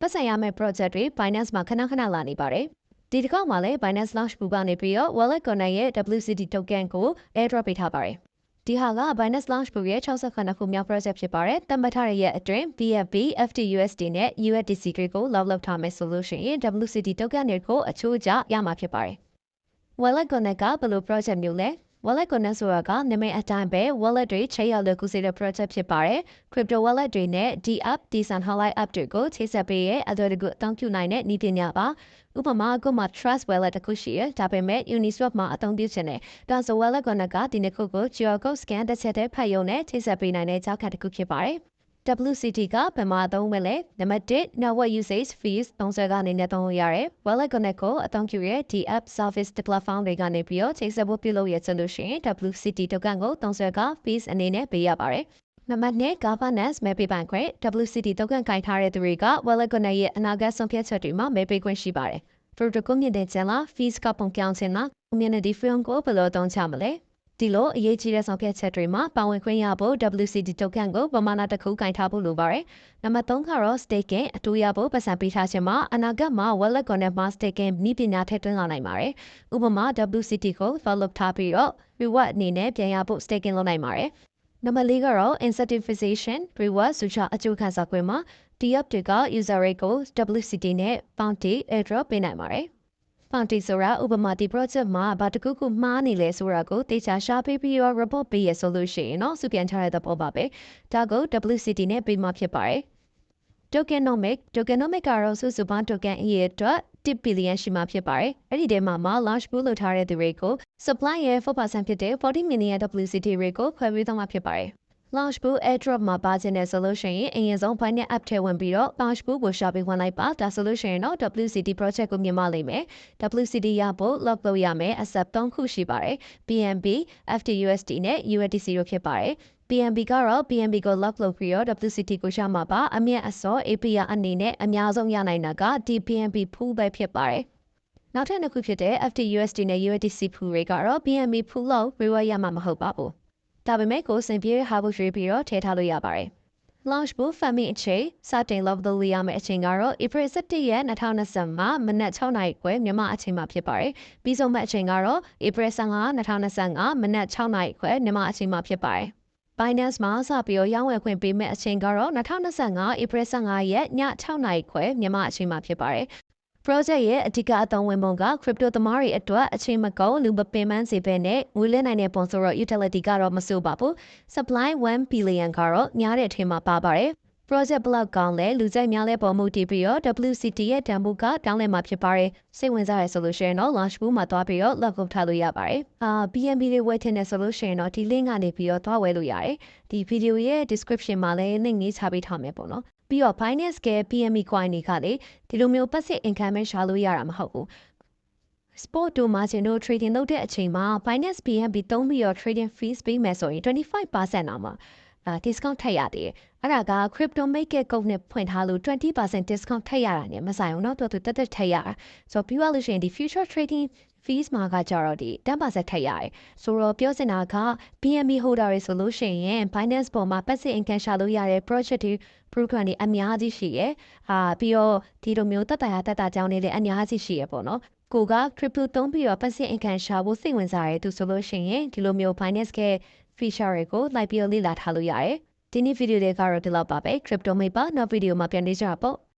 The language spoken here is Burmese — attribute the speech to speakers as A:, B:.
A: ပတ်ဆိုင်ရမယ့် project တွေ Binance မှာခဏခဏလာနေပါတယ်။ဒီတစ်ခေါက်မှာလည်း Binance Launch Pool ကနေပြီးတော့ Wallet Connect ရဲ့ WCT token ကို airdrop ပေးထားပါတယ်။ဒီဟာက Binance Launch Pool ရဲ့68ခုမြောက် project ဖြစ်ပါတယ်။တတ်မှတ်ထားတဲ့ရက်အတွင်း BFB, FTUSD နဲ့ USDC တွေကို lock လုပ်ထားမယ်ဆိုလို့ရှိရင် WCT token တွေကိုအချိုးကျရမှာဖြစ်ပါတယ်။ Wallet Connect ကဘယ်လို project မျိုးလဲ Wallet Connect ဆိုတာကနာမည်အတိုင်းပဲ wallet တွေချိန်ရလွယ်ကူစေတဲ့ project ဖြစ်ပါတယ်။ crypto wallet တွေနဲ့ D app, Decentralized app တွေကိုချိတ်ဆက်ပေးရဲ့အသွယ်တကူအသုံးပြုနိုင်တဲ့နည်းပညာပါ။ဥပမာအခုမှ Trust wallet တစ်ခုရှိရဒါပေမဲ့ Uniswap မှာအသုံးပြုချင်တယ်။ဒါဆို Wallet Connect ကဒီနှစ်ခုကို QR code scan တစ်ချက်တည်းဖတ်ရုံနဲ့ချိတ်ဆက်ပေးနိုင်တဲ့ကြောက်ခတ်တစ်ခုဖြစ်ပါတယ်။ WCT ကဘယ်မှာအသုံးဝင်လဲနံပါတ်1 network usage fees 30ကနေနဲ့သုံးလို့ရတယ် wallet connect ကိုအသုံးပြုရဒီ app service တ platform တွေကနေပြီးတော့ချိတ်ဆက်ဖို့ပြုလုပ်ရဆိုလို့ရှိရင် WCT token ကို30က fees အနေနဲ့ပေးရပါတယ်နံပါတ်2 governance မဲပေးပိုင်ခွင့် WCT token ကင်ထားတဲ့သူတွေက wallet connect ရဲ့အနာဂတ်ဆုံးဖြတ်ချက်တွေမှာမဲပေးခွင့်ရှိပါတယ် protocol မြင့်တဲ့ကျန်လာ fees ကပုံပြောင်းခြင်းလား community film ကိုဘယ်လိုသုံးချမလဲ ဒီလိုအရေးကြီးတဲ့ဆောင်ဖြတ်ချက်တွေမှာပါဝင်ခွင့်ရဖို့ WCT token ကိုပမာဏတစ်ခုကင်ထားဖို့လိုပါတယ်။နံပါတ်3ကတော့ staking အတူရဖို့ပတ်စံပေးထားခြင်းမှာအနာဂတ်မှာ wallet connect မှာ staking နည်းပညာထည့်သွင်းလာနိုင်ပါတယ်။ဥပမာ WCT ကို follow ထားပြီးတော့ reward အနေနဲ့ပြန်ရဖို့ staking လုပ်နိုင်ပါတယ်။နံပါတ်4ကတော့ incentivization reward ဆိုချအကျိုးခံစားခွင့်မှာဒီ app တွေက user rate ကို WCT နဲ့ bounty airdrop ပေးနိုင်ပါတယ်။ bounty ဆိုတာဥပမာဒီ project မှာဘာတစ်ခုခုမှားနေလဲဆိုတာကိုတေချာရှာပေးပြီးတော့ report ပေးရဆိုလို့ရှိရင်တော့စုပြန်ချရတဲ့ပေါ်ပါပဲဒါကို WCT နဲ့ပေးမှဖြစ်ပါတယ် tokenomic tokenomic ကတော့စုစုပေါင်း token အရေးအတွက်1 billion ရှိမှဖြစ်ပါတယ်အဲ့ဒီထဲမှာမှာ launch pool လုပ်ထားတဲ့သူတွေကို supply ရဲ့4%ဖြစ်တဲ့40 million WCT တွေကိုခွဲပြီးတော့မှဖြစ်ပါတယ် launch pool airdrop မှာပါခြင်းနဲ့ဆိုလို့ရှိရင်အရင်ဆုံး finance app ထဲဝင်ပြီးတော့ launch pool ကိုရှာပေးဝင်လိုက်ပါဒါဆိုလို့ရှိရင်တော့ WCT project ကိုမြင်မလိမ့်မယ် WCT ရဖို့ log လုပ်ရမယ် accept 3ခုရှိပါတယ် BNB FTUSD နဲ့ USDC တို့ဖြစ်ပါတယ် BNB ကတော့ BNB ကို log လုပ်ပြီးတော့ WCT ကိုရှာမှာပါအမြင့်အစော API အနေနဲ့အများဆုံးရနိုင်တာကဒီ BNB pool ပဲဖြစ်ပါတယ်နောက်ထပ်နှစ်ခုဖြစ်တဲ့ FTUSD နဲ့ USDC pool တွေကတော့ BNB pool လို့ reward ရမှာမဟုတ်ပါဘူး ဒါပေမဲ့ကိုစင်ပြေဟာဖို့ရွှေပြီးတော့ထည့်ထားလို့ရပါတယ် launch ဘူး family အချိန်စတင် love လုပ်ရမယ့်အချိန်ကတော့ April 17ရက်2020မှာမနက်6နာရီခွဲမြန်မာအချိန်မှာဖြစ်ပါတယ်။ပြီးဆုံးမဲ့အချိန်ကတော့ April 15 2025မနက်6နာရီခွဲမြန်မာအချိန်မှာဖြစ်ပါတယ်။ Binance မှာစပြီးရောင်းဝယ်ခွင့်ပေးမဲ့အချိန်ကတော့2025 April 15ရက်ည6နာရီခွဲမြန်မာအချိန်မှာဖြစ်ပါတယ်။ project ရဲ့အဓိကအသုံးဝင်ပုံက crypto သမားတွေအတွက်အချိန်မကုန်လူမပင်ပန်းစေဘဲနဲ့ငွေလဲနိုင်တဲ့ပုံဆိုတော့ utility ကတော့မစိုးပါဘူး supply 1 billion ကတော့များတဲ့အထင်မှာပါပါတယ် project block ကောင်းလဲလူကြိုက်များလဲပေါ်မှုတည်ပြီးတော့ WCT ရဲ့တန်ဖိုးကတောင်းလဲမှာဖြစ်ပါတယ်စိတ်ဝင်စားရဆိုလို့ရှိရင်တော့ launch pool မှာသွားပြီးတော့ log out ထားလို့ရပါတယ်အာ BNB တွေဝယ်ထင်တယ်ဆိုလို့ရှိရင်တော့ဒီ link ကနေပြီးတော့သွားဝယ်လို့ရတယ်ဒီ video ရဲ့ description မှာလည်း link လေးချပေးထားမယ်ပေါ့နော် ပြီးတော့ Binance က PME coin တွေကလေဒီလိုမျိုး passive income ပဲရှာလို့ရတာမဟုတ်ဘူး sport တို့ margin တို့ trading လုပ်တဲ့အချိန်မှာ Binance BNB သုံးပြီးတော့ trading fees ပေးမယ်ဆိုရင်25%တော့မှာအာ discount ထပ်ရသေးတယ် အဲ့ဒါက crypto market code နဲ့ဖွင့်ထားလို့20% discount ထပ်ရတာ ਨੇ မဆိုင်ဘူးเนาะတော်တော်တက်တက်ထပ်ရတာဆိုတော့ပြီးသွားလို့ရှိရင်ဒီ future trading fees မှာကကြတော့ဒီ10%ထပ်ရတယ်ဆိုတော့ပြောစင်တာက BNB holder တွေဆိုလို့ရှိရင် Binance ပေါ်မှာ passive income ရှာလို့ရတဲ့ project တွေ program တွေအများကြီးရှိရယ်အာပြီးတော့ဒီလိုမျိုးတက်တာရတက်တာကြောင်းနေလည်းအများကြီးရှိရယ်ပေါ့နော်ကိုက crypto သုံးပြီးတော့ passive income ရှာဖို့စိတ်ဝင်စားရသူဆိုလို့ရှိရင်ဒီလိုမျိုး Binance က feature တွေကိုလိုက်ပြီးလေ့လာထားလို့ရတယ် ဒီနေ့ဗီဒီယိုလေးကတော့ဒီလောက်ပါပဲ crypto မိပါနောက်ဗီဒီယိုမှာပြန်နေကြပါပေါ့